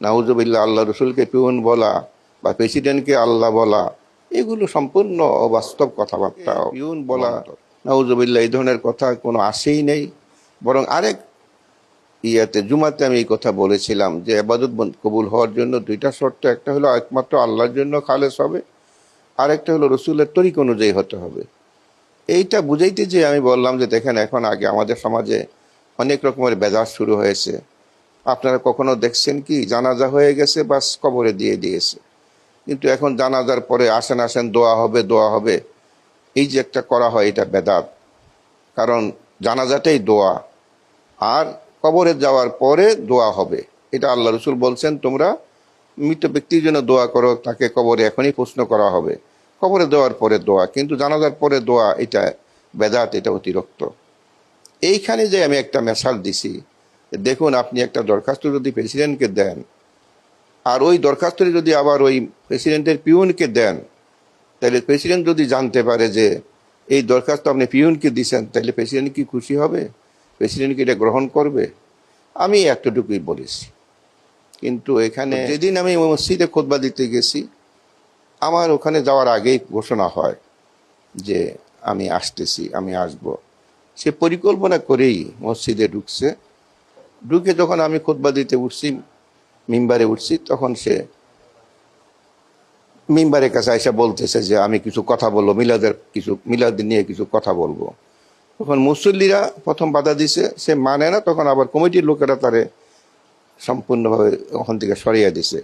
নাউজবিল্লা আল্লাহ রসুলকে পিউন বলা বা প্রেসিডেন্টকে আল্লাহ বলা এগুলো সম্পূর্ণ অবাস্তব কথাবার্তা। পিউন বলা নাউজবিল্লা এই ধরনের কথা কোনো আসেই নেই। বরং আরেক ইয়াতে জুমাতে আমি এই কথা বলেছিলাম যে আবাদত কবুল হওয়ার জন্য দুইটা শর্ত একটা হলো একমাত্র আল্লাহর জন্য খালেস হবে আরেকটা হলো রসুলের তরিক অনুযায়ী হতে হবে। এইটা বুঝাইতে যে আমি বললাম যে দেখেন এখন আগে আমাদের সমাজে অনেক রকমের বেজার শুরু হয়েছে। আপনারা কখনো দেখছেন কি? জানাজা হয়ে গেছে, বাস কবরে দিয়ে দিয়েছে। কিন্তু এখন জানাজার পরে আসেন আসেন, দোয়া হবে দোয়া হবে। এই যে একটা করা হয়, এটা বেদাত। কারণ জানাজাটাই দোয়া। আর কবরে যাওয়ার পরে দোয়া হবে। এটা আল্লাহ রসুল বলছেন, তোমরা মৃত ব্যক্তির জন্য দোয়া করো, তাকে কবরে এখনই প্রশ্ন করা হবে। কবরে দেওয়ার পরে দোয়া, কিন্তু জানাজার পরে দোয়া, এটা বেদাত, এটা অতিরিক্ত। এইখানে যে আমি একটা মেসাল দিছি দেখুন, আপনি একটা দরখাস্ত যদি প্রেসিডেন্টকে দেন, আর ওই দরখাস্তটি যদি আবার ওই প্রেসিডেন্টের পিউনকে দেন, তাহলে প্রেসিডেন্ট যদি জানতে পারে যে এই দরখাস্ত আপনি পিউনকে দিচ্ছেন তাহলে প্রেসিডেন্ট কি খুশি হবে? প্রেসিডেন্ট কি এটা গ্রহণ করবে? আমি এতটুকুই বলেছি। কিন্তু এখানে যেদিন আমি মসজিদে খোদবা দিতে গেছি, আমার ওখানে যাওয়ার আগেই ঘোষণা হয় যে আমি আসতেছি, আমি আসব। সে পরিকল্পনা করেই মসজিদে ঢুকছে। ঢুকে যখন আমি খোদবা দিতে উঠছি, মিম্বারে উঠছি, তখন সে মিম্বারের কাছে এসে বলতেছে যে, আমি কিছু কথা বলব, মিলাদের কিছু, মিলাদ নিয়ে কিছু কথা বলব। তখন মুসল্লিরা প্রথম বাধা দিছে, সে মানে না, তখন আবার কমিটির লোকেরা তারে সম্পূর্ণভাবে ওখান থেকে সরিয়ে দিছে।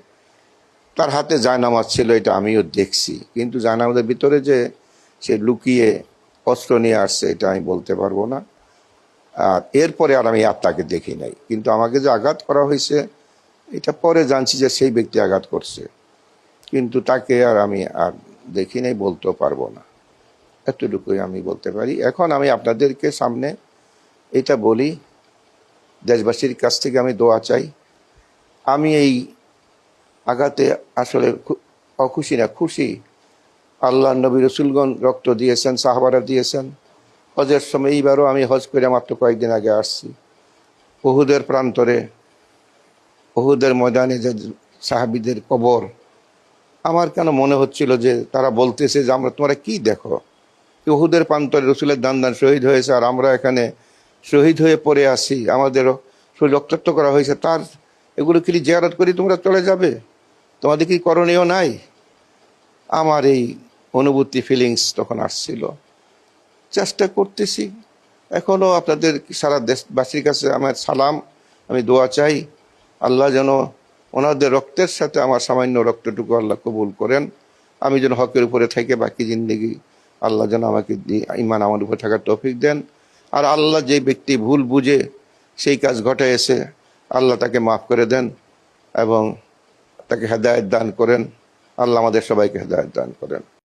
তার হাতে জায়নামাজ ছিল, এটা আমিও দেখছি। কিন্তু জায়নামাজের ভিতরে যে সে লুকিয়ে অস্ত্র নিয়ে আসছে, এটা আমি বলতে পারব না। আর এরপরে আর আমি আর তাকে দেখি নাই। কিন্তু আমাকে যে আঘাত করা হয়েছে, এটা পরে জানছি যে সেই ব্যক্তি আঘাত করছে। কিন্তু তাকে আর আমি আর দেখি নাই, বলতেও পারব না। এতটুকুই আমি বলতে পারি। এখন আমি আপনাদেরকে সামনে এটা বলি, দেশবাসীর কাছ থেকে আমি দোয়া চাই। আমি এই আঘাতে আসলে অখুশি না, খুশি। আল্লাহ নবী রসুলগণ রক্ত দিয়েছেন, সাহাবারা দিয়েছেন। হজের সময় এইবারও আমি হজ করে মাত্র কয়েকদিন আগে আসছি। বহুদের প্রান্তরে বহুদের ময়দানে যে সাহাবিদের কবর, আমার কেন মনে হচ্ছিল যে তারা বলতেছে যে আমরা তোমরা কি দেখো? ইহুদের প্রান্তরে রসুলের দান দান শহীদ হয়েছে আর আমরা এখানে শহীদ হয়ে পড়ে আসি আমাদেরও রক্তাক্ত করা হয়েছে। তার এগুলো কি জিয়ারত করি তোমরা চলে যাবে? তোমাদের কি করণীয় নাই? আমার এই অনুভূতি ফিলিংস তখন আসছিল। চেষ্টা করতেছি। এখনও আপনাদের সারা দেশবাসীর কাছে আমার সালাম, আমি দোয়া চাই, আল্লাহ যেন ওনাদের রক্তের সাথে আমার সামান্য রক্তটুকু আল্লাহ কবুল করেন। আমি যেন হকের উপরে থেকে বাকি জিন্দগি আল্লাহ যেন আমাকে ইমান আমার উপরে থাকার তৌফিক দেন। আর আল্লাহ যে ব্যক্তি ভুল বুঝে সেই কাজ ঘটাইছে আল্লাহ তাকে মাফ করে দেন এবং তাকে হেদায়ত দান করেন। আল্লাহ আমাদের সবাইকে হেদায়ত দান করেন।